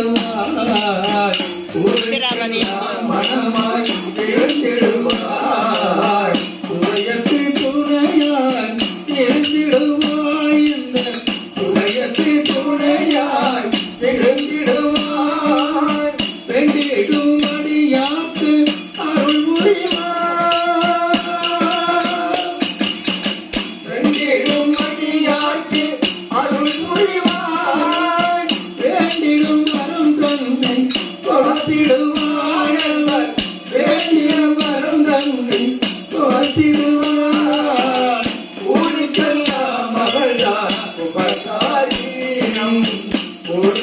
아, 아, 아, 그라마니